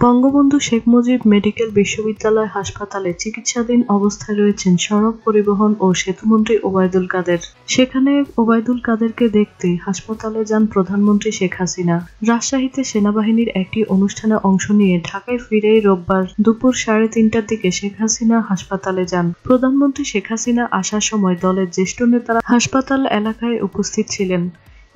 Bangabandhu Sheikh Mujib medical বিশ্ববিদ্যালয় হাসপাতালে চিকিৎসাধীন অবস্থায় রয়েছেন সড়ক পরিবহন ও সেতুমন্ত্রী ওবায়দুল কাদের। সেখানে ওবায়দুল কাদেরকে দেখতে হাসপাতালে যান প্রধানমন্ত্রী শেখ হাসিনা। রাজশাহীতে সেনাবাহিনীর একটি অনুষ্ঠানে অংশ নিয়ে ঢাকায় ফিরে রোববার দুপুর সাড়ে তিনটার দিকে শেখ হাসিনা হাসপাতালে যান। প্রধানমন্ত্রী শেখ হাসিনা আসার সময় দলের জ্যেষ্ঠ নেতারা হাসপাতাল এলাকায় উপস্থিত ছিলেন।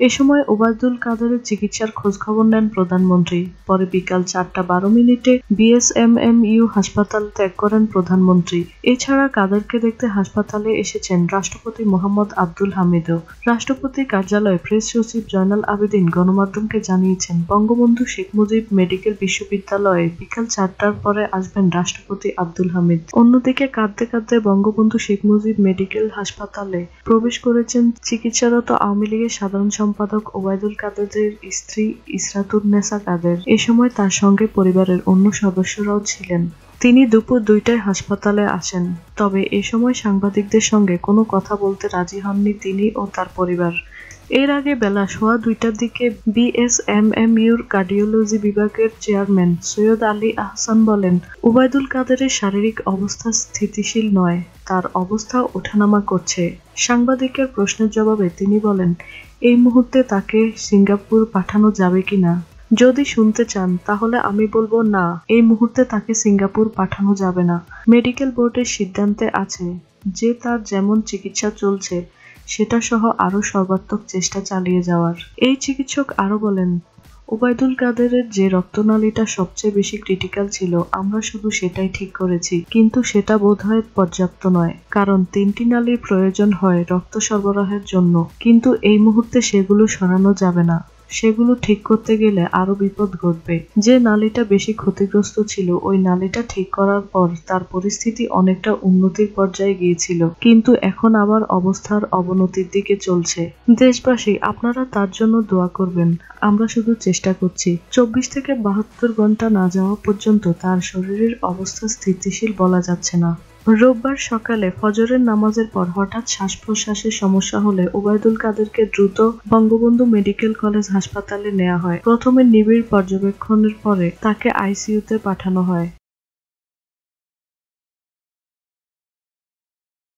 এ সময় ওবায়দুল কাদেরের চিকিৎসার খোঁজখবর নেন প্রধানমন্ত্রী। পরে বিকাল চারটা বারো মিনিটে বিএসএমএমইউ হাসপাতাল ত্যাগ করেন প্রধানমন্ত্রী। এছাড়া কাদেরকে দেখতে হাসপাতালে এসেছেন রাষ্ট্রপতি মোহাম্মদ আব্দুল হামিদও। রাষ্ট্রপতি কার্যালয়ে প্রেস সচিব জয়নাল আবেদিন গণমাধ্যমকে জানিয়েছেন, বঙ্গবন্ধু শেখ মুজিব মেডিকেল বিশ্ববিদ্যালয়ে বিকাল চারটার পরে আসবেন রাষ্ট্রপতি আব্দুল হামিদ। অন্যদিকে কাঁদতে কাঁদতে বঙ্গবন্ধু শেখ মুজিব মেডিকেল হাসপাতালে প্রবেশ করেছেন। চিকিৎসারত আওয়ামী লীগের সাধারণ সম্পাদক ওবায়দুল কাদেরের স্ত্রী ইসরাতুন্নেসা কাদের এ সময় তার সঙ্গে পরিবারের অন্য সদস্যরাও ছিলেন। তিনি দুপুর দুইটায় হাসপাতালে আসেন। তবে এ সময় সাংবাদিকদের সঙ্গে কোনো কথা বলতে রাজি হননি তিনি ও তার পরিবার। এর আগে বেলা সোয়া দুইটার দিকে বিএসএমএমইউর কার্ডিওলজি বিভাগের চেয়ারম্যান সৈয়দ আলী আহসান বলেন, ওবায়দুল কাদেরের শারীরিক অবস্থা স্থিতিশীল নয়। তার অবস্থা ওঠানামা করছে। সাংবাদিকের প্রশ্নের জবাবে তিনি বলেন, এই মুহূর্তে তাকে সিঙ্গাপুর পাঠানো যাবে কিনা যদি শুনতে চান, তাহলে আমি বলব না, এই মুহূর্তে তাকে সিঙ্গাপুর পাঠানো যাবে না। মেডিকেল বোর্ডের সিদ্ধান্তে আছে, যে তার যেমন চিকিৎসা চলছে, সেটা সহ আরও সর্বাত্মক চেষ্টা চালিয়ে যাওয়ার। এই চিকিৎসক আরও বলেন ওবায়দুল কাদেরের যে রক্তনালীটা সবচেয়ে বেশি ক্রিটিক্যাল ছিল, আমরা শুধু সেটাই ঠিক করেছি। কিন্তু সেটা বোধহয় পর্যাপ্ত নয়। কারণ তিনটি নালীর প্রয়োজন হয় রক্ত সরবরাহের জন্য। কিন্তু এই মুহূর্তে সেগুলো সরানো যাবে না। সেগুলো ঠিক করতে গেলে আরও বিপদ ঘটবে। যে নালীটা বেশি ক্ষতিগ্রস্ত ছিল, ওই নালীটা ঠিক করার পর তার পরিস্থিতি অনেকটা উন্নতির পর্যায়ে গিয়েছিল। কিন্তু এখন আবার অবস্থার অবনতির দিকে চলছে। দেশবাসী, আপনারা তার জন্য দোয়া করবেন। আমরা শুধু চেষ্টা করছি। চব্বিশ থেকে বাহাত্তর ঘণ্টা না যাওয়া পর্যন্ত তার শরীরের অবস্থা স্থিতিশীল বলা যাচ্ছে না। রোববার সকালে ফজরের নামাজের পর হঠাৎ শ্বাস প্রশ্বাসের সমস্যা হলে ওবায়দুল কাদেরকে দ্রুত বঙ্গবন্ধু মেডিকেল কলেজ হাসপাতালে নেওয়া হয়। প্রথমে নিবিড় পর্যবেক্ষণের পরে তাকে আইসিইউতে পাঠানো হয়।